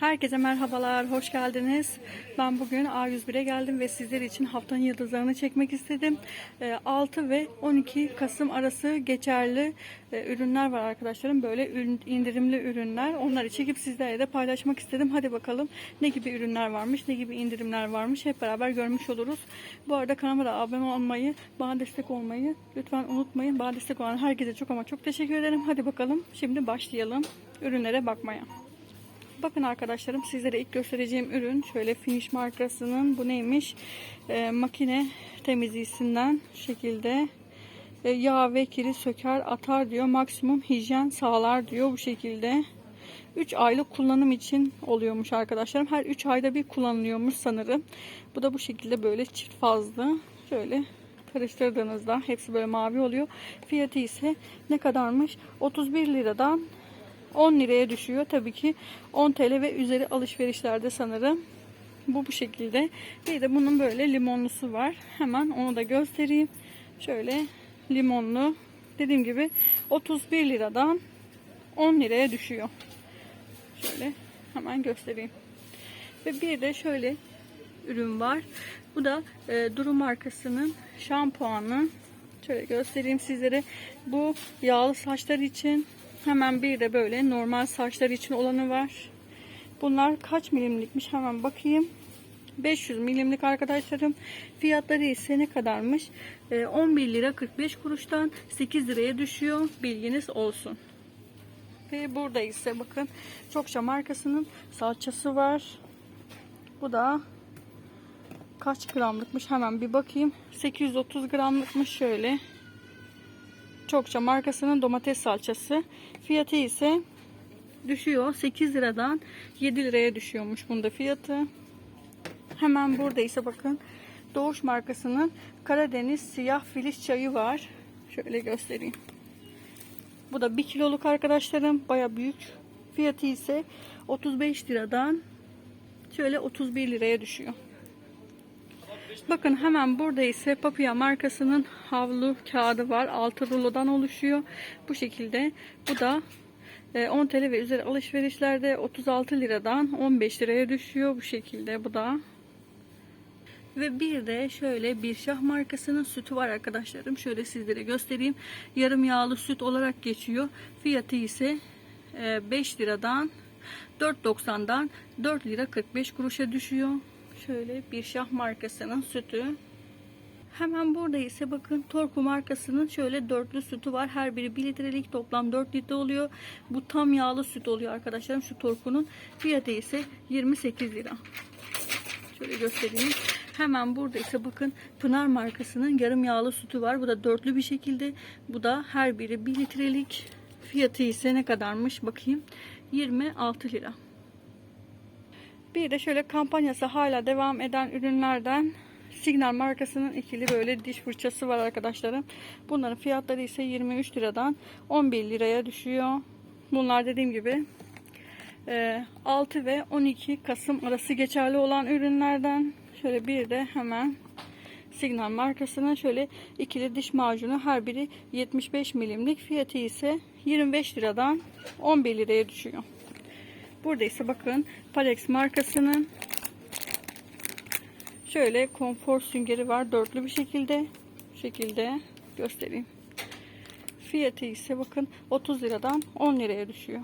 Herkese merhabalar, hoş geldiniz. Ben bugün A101'e geldim ve sizler için haftanın yıldızlarını çekmek istedim. Ee, 6 ve 12 Kasım arası geçerli e, ürünler var arkadaşlarım. Böyle indirimli ürünler. Onları çekip sizlerle de paylaşmak istedim. Hadi bakalım ne gibi ürünler varmış, ne gibi indirimler varmış hep beraber görmüş oluruz. Bu arada kanalıma da abone olmayı, bana destek olmayı lütfen unutmayın. Bana destek olan herkese çok ama çok teşekkür ederim. Hadi bakalım şimdi başlayalım ürünlere bakmaya. Bakın arkadaşlarım sizlere ilk göstereceğim ürün şöyle Finish markasının bu neymiş? Ee, makine temizleyicisinden şu şekilde. Ee, yağ ve kiri söker atar diyor. Maksimum hijyen sağlar diyor bu şekilde. 3 aylık kullanım için oluyormuş arkadaşlarım. Her 3 ayda bir kullanılıyormuş sanırım. Bu da bu şekilde böyle çift fazlı. Şöyle karıştırdığınızda hepsi böyle mavi oluyor. Fiyatı ise ne kadarmış? 31 liradan 10 liraya düşüyor. Tabii ki 10 TL ve üzeri alışverişlerde sanırım. Bu bu şekilde. Bir de bunun böyle limonlusu var. Hemen onu da göstereyim. Şöyle limonlu. Dediğim gibi 31 liradan 10 liraya düşüyor. Şöyle hemen göstereyim. Ve bir de şöyle ürün var. Bu da e, Duru markasının şampuanı. Şöyle göstereyim sizlere. Bu yağlı saçlar için hemen bir de böyle normal saçlar için olanı var. Bunlar kaç milimlikmiş hemen bakayım. 500 milimlik arkadaşlarım. Fiyatları ise ne kadarmış? E, 11 lira 45 kuruştan 8 liraya düşüyor. Bilginiz olsun. Ve burada ise bakın Çokça markasının salçası var. Bu da kaç gramlıkmış hemen bir bakayım. 830 gramlıkmış şöyle. Çokça markasının domates salçası. Fiyatı ise düşüyor. 8 liradan 7 liraya düşüyormuş bunda fiyatı. Hemen burada ise bakın Doğuş markasının Karadeniz siyah filiz çayı var. Şöyle göstereyim. Bu da 1 kiloluk arkadaşlarım. Baya büyük. Fiyatı ise 35 liradan şöyle 31 liraya düşüyor. Bakın hemen burada ise Papaya markasının havlu kağıdı var. 6 rulodan oluşuyor. Bu şekilde. Bu da e, 10 TL ve üzeri alışverişlerde 36 liradan 15 liraya düşüyor. Bu şekilde bu da. Ve bir de şöyle bir şah markasının sütü var arkadaşlarım. Şöyle sizlere göstereyim. Yarım yağlı süt olarak geçiyor. Fiyatı ise e, 5 liradan 4.90'dan 4 lira 45 kuruşa düşüyor. Şöyle bir şah markasının sütü. Hemen burada ise bakın Torku markasının şöyle dörtlü sütü var. Her biri 1 litrelik toplam 4 litre oluyor. Bu tam yağlı süt oluyor arkadaşlarım. Şu Torku'nun fiyatı ise 28 lira. Şöyle göstereyim. Hemen burada ise bakın Pınar markasının yarım yağlı sütü var. Bu da dörtlü bir şekilde. Bu da her biri 1 litrelik. Fiyatı ise ne kadarmış bakayım. 26 lira. Bir de şöyle kampanyası hala devam eden ürünlerden Signal markasının ikili böyle diş fırçası var arkadaşlarım. Bunların fiyatları ise 23 liradan 11 liraya düşüyor. Bunlar dediğim gibi e, 6 ve 12 Kasım arası geçerli olan ürünlerden. Şöyle bir de hemen Signal markasının şöyle ikili diş macunu her biri 75 milimlik fiyatı ise 25 liradan 11 liraya düşüyor. Burada ise bakın Palex markasının şöyle konfor süngeri var dörtlü bir şekilde şekilde göstereyim. Fiyatı ise bakın 30 liradan 10 liraya düşüyor.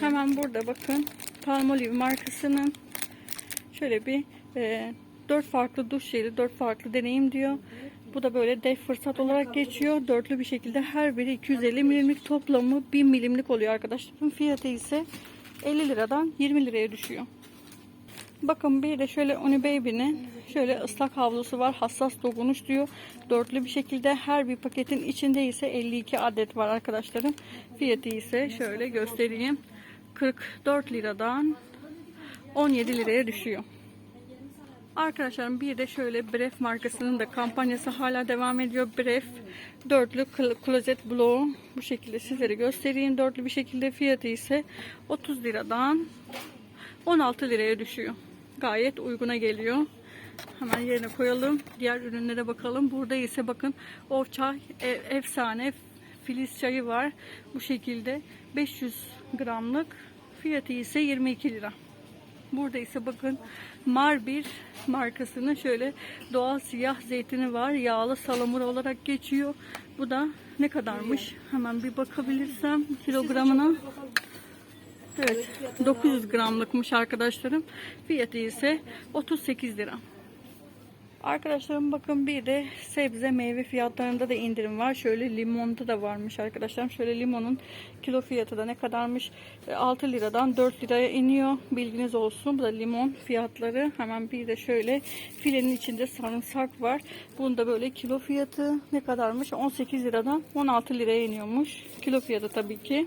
Hemen burada bakın Palmolive markasının şöyle bir e, 4 farklı duş jeli 4 farklı deneyim diyor. Bu da böyle dev fırsat olarak geçiyor. Dörtlü bir şekilde her biri 250 milimlik toplamı 1000 milimlik oluyor arkadaşlar. Fiyatı ise 50 liradan 20 liraya düşüyor. Bakın bir de şöyle Oni Baby'nin şöyle ıslak havlusu var. Hassas dokunuş diyor. Dörtlü bir şekilde her bir paketin içinde ise 52 adet var arkadaşlarım. Fiyatı ise şöyle göstereyim. 44 liradan 17 liraya düşüyor. Arkadaşlarım bir de şöyle Bref markasının da kampanyası hala devam ediyor. Bref dörtlü klozet bloğu bu şekilde sizlere göstereyim. Dörtlü bir şekilde fiyatı ise 30 liradan 16 liraya düşüyor. Gayet uyguna geliyor. Hemen yerine koyalım. Diğer ürünlere bakalım. Burada ise bakın orça e, efsane filiz çayı var. Bu şekilde 500 gramlık Fiyatı ise 22 lira. Burada ise bakın Marbir markasının şöyle doğal siyah zeytini var. Yağlı salamura olarak geçiyor. Bu da ne kadarmış? Hemen bir bakabilirsem kilogramına. Evet 900 gramlıkmış arkadaşlarım. Fiyatı ise 38 lira. Arkadaşlarım bakın bir de sebze meyve fiyatlarında da indirim var. Şöyle limonda da varmış arkadaşlarım. Şöyle limonun kilo fiyatı da ne kadarmış? E, 6 liradan 4 liraya iniyor. Bilginiz olsun. Bu da limon fiyatları. Hemen bir de şöyle filenin içinde sarımsak var. Bunda böyle kilo fiyatı ne kadarmış? 18 liradan 16 liraya iniyormuş. Kilo fiyatı tabii ki.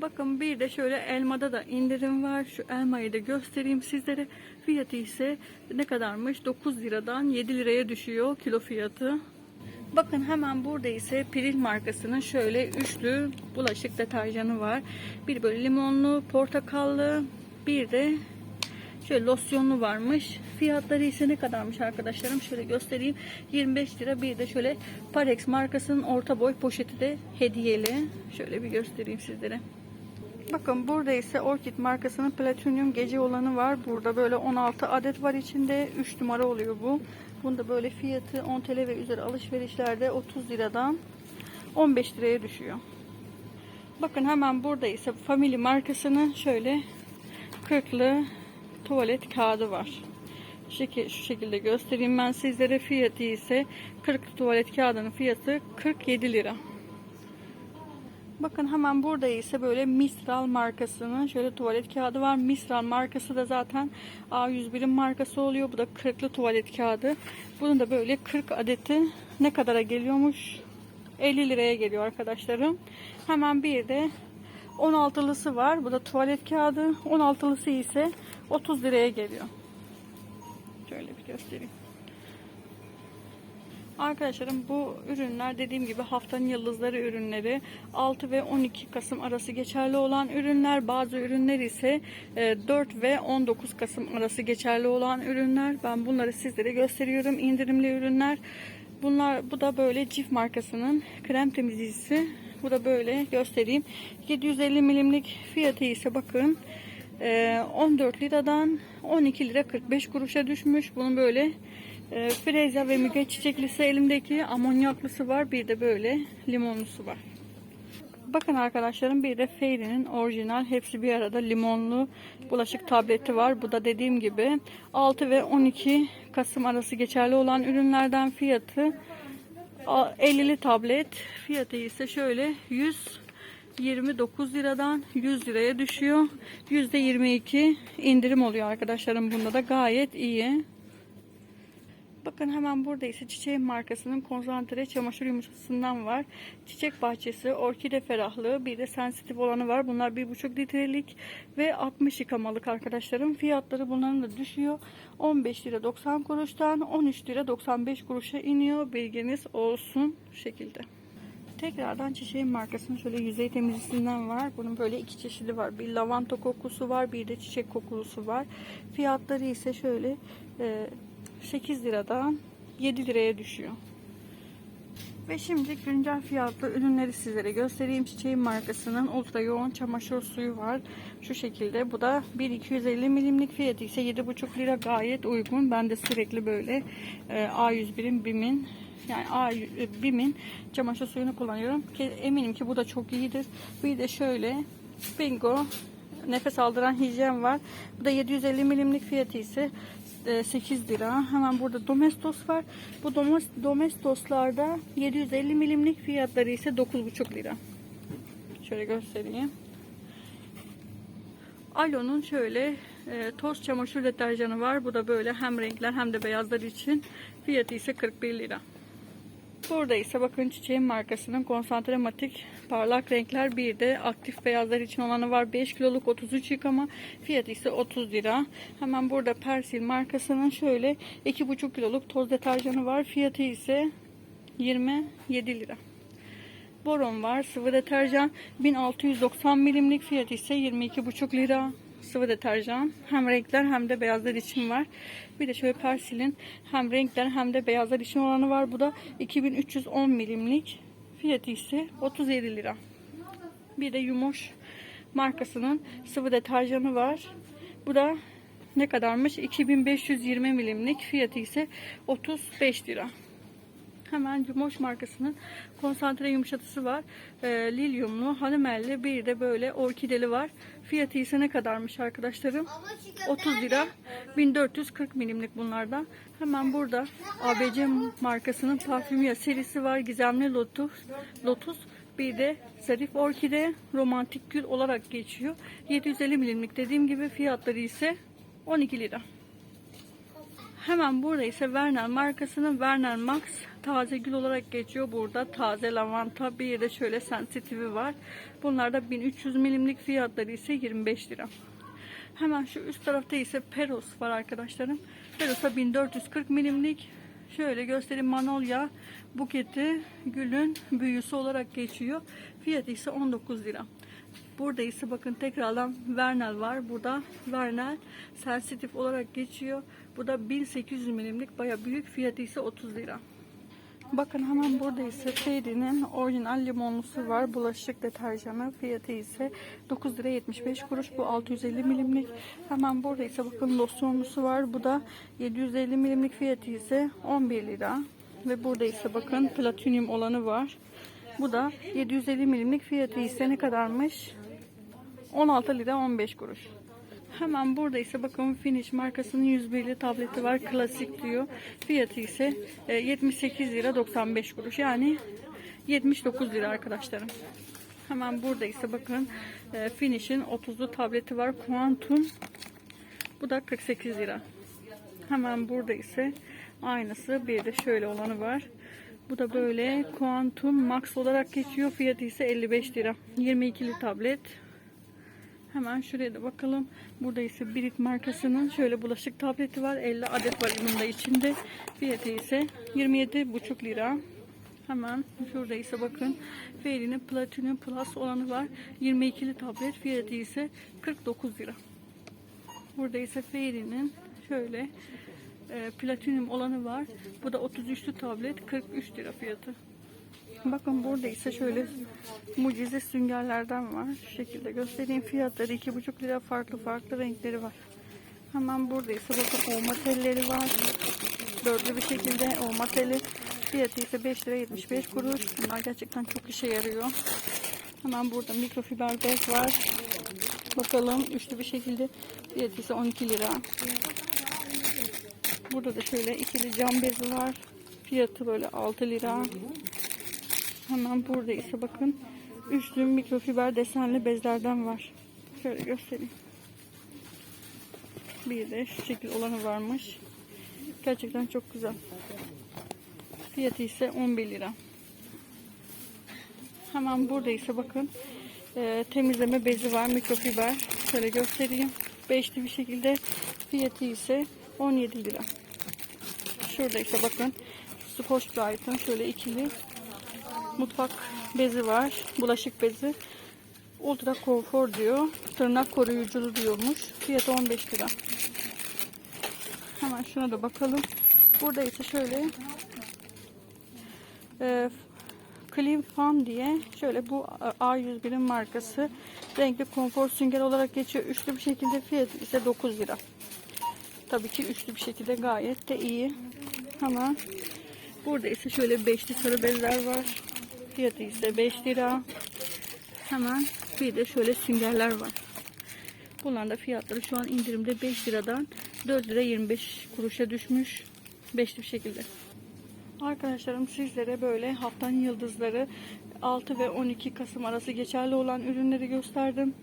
Bakın bir de şöyle elmada da indirim var. Şu elmayı da göstereyim sizlere. Fiyatı ise ne kadarmış? 9 liradan 7 liraya düşüyor kilo fiyatı. Bakın hemen burada ise Piril markasının şöyle üçlü bulaşık deterjanı var. Bir böyle limonlu, portakallı, bir de şöyle losyonlu varmış. Fiyatları ise ne kadarmış arkadaşlarım? Şöyle göstereyim. 25 lira. Bir de şöyle Parex markasının orta boy poşeti de hediyeli. Şöyle bir göstereyim sizlere. Bakın burada ise Orchid markasının platinyum gece olanı var. Burada böyle 16 adet var içinde. 3 numara oluyor bu. Bunda böyle fiyatı 10 TL ve üzeri alışverişlerde 30 liradan 15 liraya düşüyor. Bakın hemen burada ise Family markasının şöyle 40'lı tuvalet kağıdı var. Şu şekilde göstereyim ben sizlere fiyatı ise 40 tuvalet kağıdının fiyatı 47 lira. Bakın hemen burada ise böyle Mistral markasının şöyle tuvalet kağıdı var. Mistral markası da zaten A101'in markası oluyor. Bu da 40'lı tuvalet kağıdı. Bunun da böyle 40 adeti ne kadara geliyormuş? 50 liraya geliyor arkadaşlarım. Hemen bir de 16'lısı var. Bu da tuvalet kağıdı. 16'lısı ise 30 liraya geliyor. Şöyle bir göstereyim. Arkadaşlarım bu ürünler dediğim gibi haftanın yıldızları ürünleri. 6 ve 12 Kasım arası geçerli olan ürünler. Bazı ürünler ise e, 4 ve 19 Kasım arası geçerli olan ürünler. Ben bunları sizlere gösteriyorum. İndirimli ürünler. Bunlar bu da böyle Cif markasının krem temizleyicisi. Bu da böyle göstereyim. 750 milimlik fiyatı ise bakın e, 14 liradan 12 lira 45 kuruşa düşmüş. Bunun böyle e, Freza ve Müge çiçeklisi elimdeki amonyaklısı var. Bir de böyle limonlusu var. Bakın arkadaşlarım bir de Fairy'nin orijinal hepsi bir arada limonlu bulaşık tableti var. Bu da dediğim gibi 6 ve 12 Kasım arası geçerli olan ürünlerden fiyatı 50'li tablet. Fiyatı ise şöyle 129 liradan 100 liraya düşüyor. %22 indirim oluyor arkadaşlarım. Bunda da gayet iyi. Bakın hemen burada ise Çiçeğin markasının konsantre çamaşır yumurtasından var. Çiçek bahçesi, orkide ferahlığı, bir de sensitif olanı var. Bunlar 1,5 litrelik ve 60 yıkamalık arkadaşlarım. Fiyatları bunların da düşüyor. 15 lira 90 kuruştan 13 lira 95 kuruşa iniyor. Bilginiz olsun şekilde. Tekrardan çiçeğin markasının şöyle yüzey temizlisinden var. Bunun böyle iki çeşidi var. Bir lavanta kokusu var, bir de çiçek kokulusu var. Fiyatları ise şöyle e, 8 liradan 7 liraya düşüyor. Ve şimdi güncel fiyatlı ürünleri sizlere göstereyim. Çiçeğin markasının ultra yoğun çamaşır suyu var. Şu şekilde. Bu da 1.250 milimlik fiyatı ise 7.5 lira gayet uygun. Ben de sürekli böyle e, A101'in BİM'in yani A, BİM'in çamaşır suyunu kullanıyorum. Eminim ki bu da çok iyidir. Bir de şöyle Bingo nefes aldıran hijyen var. Bu da 750 milimlik fiyatı ise 8 lira. Hemen burada Domestos var. Bu Domestos'larda 750 milimlik fiyatları ise 9,5 lira. Şöyle göstereyim. Alo'nun şöyle e, toz çamaşır deterjanı var. Bu da böyle hem renkler hem de beyazlar için. Fiyatı ise 41 lira. Burada ise bakın çiçeğin markasının konsantre matik parlak renkler bir de aktif beyazlar için olanı var. 5 kiloluk 33 yıkama fiyatı ise 30 lira. Hemen burada Persil markasının şöyle 2,5 kiloluk toz deterjanı var. Fiyatı ise 27 lira. Boron var. Sıvı deterjan 1690 milimlik fiyatı ise 22,5 lira sıvı deterjan. Hem renkler hem de beyazlar için var. Bir de şöyle Persil'in hem renkler hem de beyazlar için olanı var. Bu da 2310 milimlik. Fiyatı ise 37 lira. Bir de Yumoş markasının sıvı deterjanı var. Bu da ne kadarmış? 2520 milimlik fiyatı ise 35 lira. Hemen Cumoş markasının konsantre yumuşatıcısı var. E, lilyumlu, hanımelli bir de böyle orkideli var. Fiyatı ise ne kadarmış arkadaşlarım? 30 lira. 1440 milimlik bunlardan. Hemen burada ABC markasının parfümya serisi var. Gizemli Lotus. Lotus. Bir de Zarif Orkide romantik gül olarak geçiyor. 750 milimlik dediğim gibi fiyatları ise 12 lira. Hemen burada ise Vernel markasının Vernel Max taze gül olarak geçiyor. Burada taze lavanta bir de şöyle sensitivi var. Bunlar da 1300 milimlik fiyatları ise 25 lira. Hemen şu üst tarafta ise Peros var arkadaşlarım. Peros'a 1440 milimlik. Şöyle göstereyim Manolya buketi gülün büyüsü olarak geçiyor. Fiyatı ise 19 lira. Burada ise bakın tekrardan Vernel var. Burada Vernel sensitif olarak geçiyor. Bu da 1800 milimlik baya büyük. Fiyatı ise 30 lira. Bakın hemen burada ise Fairy'nin orijinal limonlusu var. Bulaşık deterjanı. Fiyatı ise 9 lira 75 kuruş. Bu 650 milimlik. Hemen burada ise bakın losyonlusu var. Bu da 750 milimlik fiyatı ise 11 lira. Ve burada ise bakın platinyum olanı var. Bu da 750 milimlik fiyatı ise ne kadarmış? 16 lira 15 kuruş. Hemen burada ise bakın Finish markasının 101'li tableti var. Klasik diyor. Fiyatı ise e, 78 lira 95 kuruş. Yani 79 lira arkadaşlarım. Hemen burada ise bakın e, Finish'in 30'lu tableti var. Quantum. Bu da 48 lira. Hemen burada ise aynısı bir de şöyle olanı var. Bu da böyle Quantum Max olarak geçiyor. Fiyatı ise 55 lira. 22'li tablet. Hemen şuraya da bakalım. Burada ise Brit markasının şöyle bulaşık tableti var. 50 adet var bunun da içinde. Fiyatı ise 27,5 lira. Hemen şurada ise bakın Fairy'nin Platinum Plus olanı var. 22'li tablet. Fiyatı ise 49 lira. Burada ise Fairy'nin şöyle e, platinum olanı var. Bu da 33'lü tablet 43 lira fiyatı. Bakın burada ise şöyle mucize süngerlerden var. Şu şekilde göstereyim. Fiyatları 2,5 lira farklı farklı renkleri var. Hemen burada ise bakın olma telleri var. Dörtlü bir şekilde olma teli. Fiyatı ise 5 lira 75 kuruş. Bunlar gerçekten çok işe yarıyor. Hemen burada mikrofiber bez var. Bakalım üçlü bir şekilde fiyatı ise 12 lira. Burada da şöyle ikili cam bezi var. Fiyatı böyle 6 lira. Hemen burada ise bakın üçlü mikrofiber desenli bezlerden var. Şöyle göstereyim. Bir de şu şekil olanı varmış. Gerçekten çok güzel. Fiyatı ise 11 lira. Hemen burada ise bakın e, temizleme bezi var mikrofiber. Şöyle göstereyim. Beşli bir şekilde fiyatı ise 17 lira. Şurada ise bakın Scotch Brite'ın şöyle ikili mutfak bezi var. Bulaşık bezi. Ultra konfor diyor. Tırnak koruyuculu diyormuş. Fiyatı 15 lira. Hemen şuna da bakalım. Burada ise şöyle e, Clean Fan diye şöyle bu A101'in markası renkli konfor sünger olarak geçiyor. Üçlü bir şekilde fiyatı ise 9 lira. Tabii ki üçlü bir şekilde gayet de iyi. Hemen burada ise şöyle beşli sarı bezler var. Fiyatı ise 5 lira. Hemen bir de şöyle süngerler var. Bunların da fiyatları şu an indirimde 5 liradan 4 lira 25 kuruşa düşmüş. Beşli bir şekilde. Arkadaşlarım sizlere böyle haftanın yıldızları 6 ve 12 Kasım arası geçerli olan ürünleri gösterdim.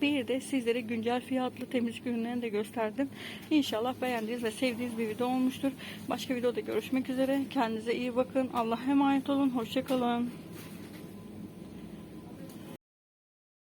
Bir de sizlere güncel fiyatlı temizlik ürünlerini de gösterdim. İnşallah beğendiğiniz ve sevdiğiniz bir video olmuştur. Başka videoda görüşmek üzere. Kendinize iyi bakın. Allah'a emanet olun. Hoşçakalın.